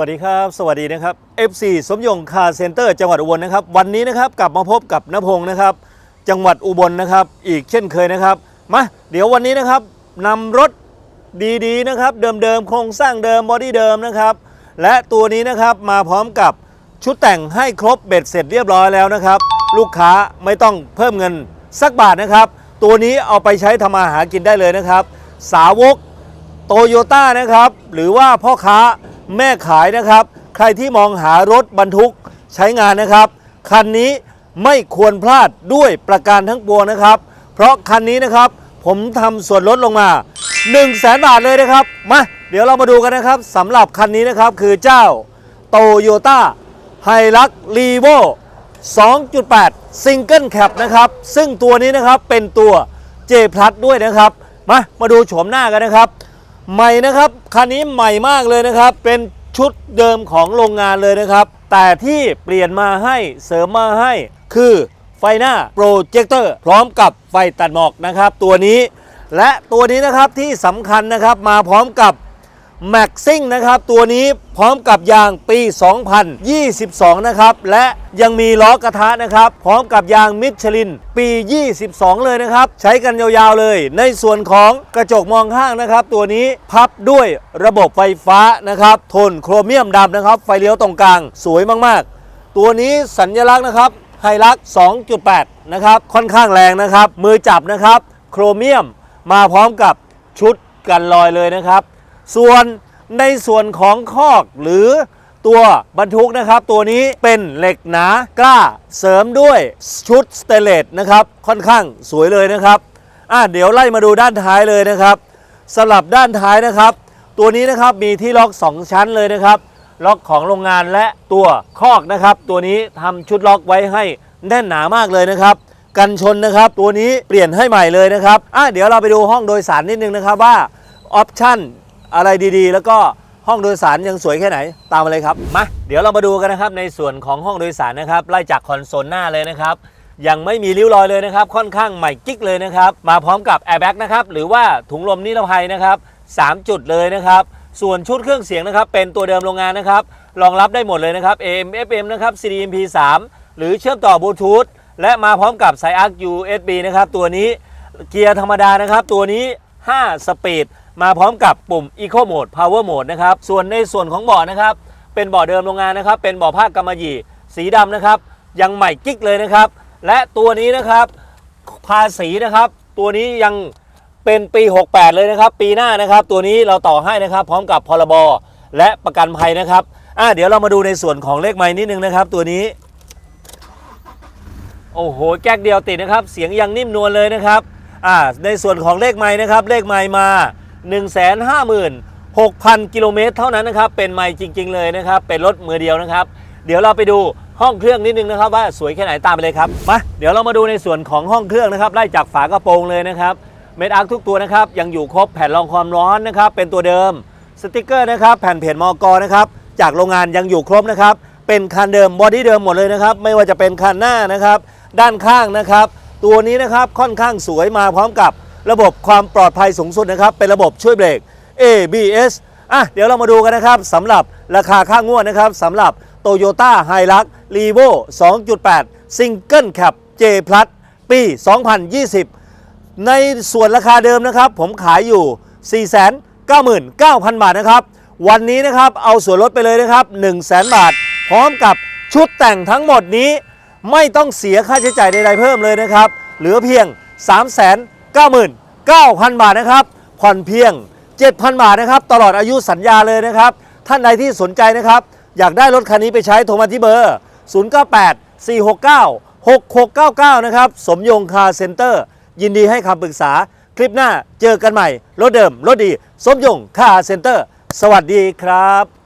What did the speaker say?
สวัสดีครับ สวัสดีนะครับ FC สมยงคาร์เซ็นเตอร์จังหวัดอุบลนะครับ วันนี้นะครับกลับมาพบกับนพงศ์นะครับ จังหวัดอุบลนะครับ อีกเช่นเคยนะครับ มาเดี๋ยววันนี้นะครับนำรถดีๆนะครับ เดิมๆโครงสร้างเดิมบอดี้เดิมนะครับ และตัวนี้นะครับมาพร้อมกับชุดแต่งให้ครบเบ็ดเสร็จเรียบร้อยแล้วนะครับ ลูกค้าไม่ต้องเพิ่มเงินสักบาทนะครับ ตัวนี้เอาไปใช้ทำมาหากินได้เลยนะครับ สาวกโตโยต้านะครับ หรือว่าพ่อค้า แม่ขายนะครับ ใครที่มองหารถบรรทุกใช้งานนะครับ คันนี้ไม่ควรพลาดด้วยประการทั้งปวงนะครับ เพราะคันนี้นะครับผมทำส่วนลดลงมา 1 0 0 0 0แบาทเลยนะครับมาเดี๋ยวเรามาดูกันนะครับสำหรับคันนี้นะครับคือเจ้าโตโยต้าไฮรักรีโว2.8ซิงเกิลแคปนะครับ ซึ่งตัวนี้นะครับเป็นตัว J Plus ด้วยนะครับ มา มาดูโฉมหน้ากันนะครับ ใหม่นะครับคันนี้ใหม่มากเลยนะครับ เป็นชุดเดิมของโรงงานเลยนะครับ แต่ที่เปลี่ยนมาให้เสริมมาให้ คือไฟหน้าโปรเจคเตอร์พร้อมกับไฟตัดหมอกนะครับ ตัวนี้ และตัวนี้นะครับที่สำคัญนะครับมาพร้อมกับ แม็กซิ่งนะครับ ตัวนี้พร้อมกับยางปี 2022 นะครับ และยังมีล้อกระทะนะครับ พร้อมกับยางมิชลิน ปี 22 เลยนะครับ ใช้กันยาวๆเลย ในส่วนของกระจกมองข้างนะครับ ตัวนี้พับด้วยระบบไฟฟ้านะครับ ทนโครเมียมดำนะครับ ไฟเลี้ยวตรงกลาง สวยมากๆ ตัวนี้สัญลักษณ์นะครับไฮลัก2.8 นะครับ ค่อนข้างแรงนะครับ มือจับนะครับ โครเมียมมาพร้อมกับชุดกันรอยเลยนะครับ ส่วนในส่วนของคอกหรือตัวบรรทุกนะครับ ตัวนี้เป็นเหล็กหนากล้าเสริมด้วยชุดสเตเลสนะครับ ค่อนข้างสวยเลยนะครับอะเดี๋ยวไล่มาดูด้านท้ายเลยนะครับสลับด้านท้ายนะครับ ตัวนี้นะครับมีที่ล็อก 2 ชั้นเลยนะครับ ล็อกของโรงงานและตัวคอกนะครับ ตัวนี้ทำชุดล็อกไว้ให้แน่นหนามากเลยนะครับ กันชนนะครับตัวนี้เปลี่ยนให้ใหม่เลยนะครับอะเดี๋ยวเราไปดูห้องโดยสารนิดนึงนะครับว่าออปชั่น อะไรดีๆ แล้วก็ห้องโดยสารยังสวยแค่ไหนตามมาเลยครับมาเดี๋ยวเรามาดูกันนะครับในส่วนของห้องโดยสารนะครับไล่จากคอนโซลหน้าเลยนะครับยังไม่มีริ้วรอยเลยนะครับ ค่อนข้างใหม่กิ๊กเลยนะครับ มาพร้อมกับแอร์แบ็กนะครับหรือว่าถุงลมนิรภัยนะครับ3จุดเลยนะครับ ส่วนชุดเครื่องเสียงนะครับ เป็นตัวเดิมโรงงานนะครับ รองรับได้หมดเลยนะครับ AM FM นะครับ CD MP3 หรือเชื่อมต่อบลูทูธและมาพร้อมกับสายอาร์ USB นะครับ ตัวนี้เกียร์ธรรมดานะครับ ตัวนี้ 5 สปีด มาพร้อมกับปุ่ม Eco Mode Power Mode นะครับ ส่วนในส่วนของเบาะนะครับ เป็นเบาะเดิมโรงงานนะครับ เป็นเบาะผ้ากำมะหยี่สีดำนะครับ ยังใหม่กิ๊กเลยนะครับ และตัวนี้นะครับ ภาษีนะครับ ตัวนี้ยังเป็นปี 68 เลยนะครับ ปีหน้านะครับ ตัวนี้เราต่อให้นะครับ พร้อมกับพรบและประกันภัยนะครับอะเดี๋ยวเรามาดูในส่วนของเลขไม้นิดนึงนะครับ ตัวนี้ โอ้โห แก๊กเดียวติดนะครับ เสียงยังนิ่มนวลเลยนะครับอ่าในส่วนของเลขไม้นะครับ เลขไม้มา 1 5 6 0 0 0 กิโลเมตรเท่านั้นนะครับ เป็นไม้จริง ๆ เลยนะครับ เป็นรถมือเดียวนะครับ เดี๋ยวเราไปดูห้องเครื่องนิดนึงนะครับว่าสวยแค่ไหนตามไปเลยครับมาเดี๋ยวเรามาดูในส่วนของห้องเครื่องนะครับไล่จากฝากระโปรงเลยนะครับเม็ดอาร์คทุกตัวนะครับยังอยู่ครบแผ่นรองความร้อนนะครับเป็นตัวเดิมสติกเกอร์นะครับแผ่นเพจมอกนะครับจากโรงงานยังอยู่ครบนะครับเป็นคันเดิมบอดี้เดิมหมดเลยนะครับไม่ว่าจะเป็นคันหน้านะครับด้านข้างนะครับตัวนี้นะครับค่อนข้างสวยมาพร้อมกับ ระบบความปลอดภัยสูงสุดนะครับ เป็นระบบช่วยเบรก ABS อะเดี๋ยวเรามาดูกันนะครับสำหรับราคาค่างวดนะครับสำหรับ Toyota h i l u x r e v o 2.8 Single Cab J Plus ปี 2020 ในส่วนราคาเดิมนะครับ ผมขายอยู่ 499,000 บาทนะครับ วันนี้นะครับเอาส่วนลดไปเลยนะครับ 100,000 บาท พร้อมกับชุดแต่งทั้งหมดนี้ ไม่ต้องเสียค่าใช้จ่ายใดๆเพิ่มเลยนะครับ เหลือเพียง 99,000 บาทนะครับ ผ่อนเพียง 7,000 บาทนะครับ ตลอดอายุสัญญาเลยนะครับ ท่านใดที่สนใจนะครับ อยากได้รถคันนี้ไปใช้โทรมาที่เบอร์ 098 469 6699 นะครับ สมยงคาร์เซ็นเตอร์ ยินดีให้คำปรึกษา คลิปหน้าเจอกันใหม่ รถเดิม รถดี สมยงคาร์เซ็นเตอร์ สวัสดีครับ